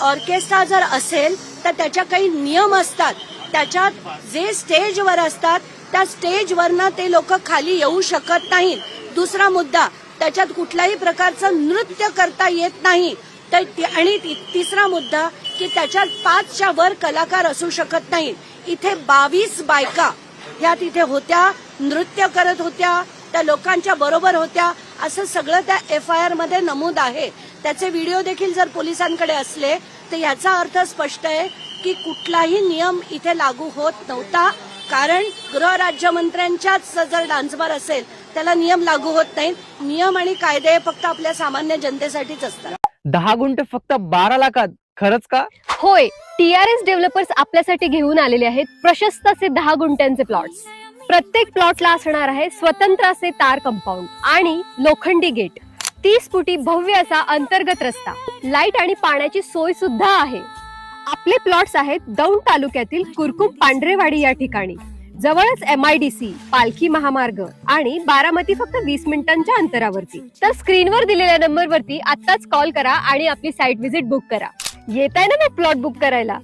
Orchestra जर असेल तर त्याच्या काही नियम असतात. त्याच्यात जे स्टेजवर असतात त्या स्टेजवरनं ते लोक खाली येऊ शकत नाहीत. दुसरा मुद्दा त्याच्यात कुठल्याही प्रकारचं नृत्य करता येत नाही. तर आणि तिसरा मुद्दा की त्याच्यात पाचच्या वर कलाकार असू शकत नाहीत. इथे बावीस बायका ह्या तिथे होत्या नृत्य करत होत्या त्या लोकांच्या बरोबर होत्या. असं सगळं त्या एफ आय आरमध्ये नमूद आहे. त्याचे व्हिडिओ देखील जर पोलिसांकडे असले तर याचा अर्थ स्पष्ट आहे की कुठलाही नियम इथे लागू होत नव्हता. कारण गृहराज्यमंत्र्यांच्याच जर डान्स बार असेल त्याला नियम लागू होत नाहीत नियम आणि कायदे हे फक्त आपल्या सामान्य जनतेसाठीच असतात. दहा गुंठ फक्त बारा लाखात खरंच का? होय टीआरएस डेव्हलपर्स आपल्यासाठी घेऊन आलेले आहेत प्रशस्त असे दहा गुंठ्यांचे प्लॉट्स. प्रत्येक प्लॉटला असणार आहे स्वतंत्र असे तार कंपाऊंड आणि लोखंडी गेट. तीस फुटी भव्य असा अंतर्गत रस्ता. लाइट आणि पाण्याची सोय सुद्धा आहे. आपले प्लॉट्स आहेत दौंड तालुक्यातील कुरकुम पांढरेवाडी या ठिकाणी. जवळच एम आय डी सी पालखी महामार्ग आणि बारामती फक्त वीस मिनिटांच्या अंतरावरती. तर स्क्रीनवर दिलेल्या नंबरवरती आत्ताच कॉल करा आणि आपली साईट व्हिजिट बुक करा. येत आहे ना मग प्लॉट बुक करायला?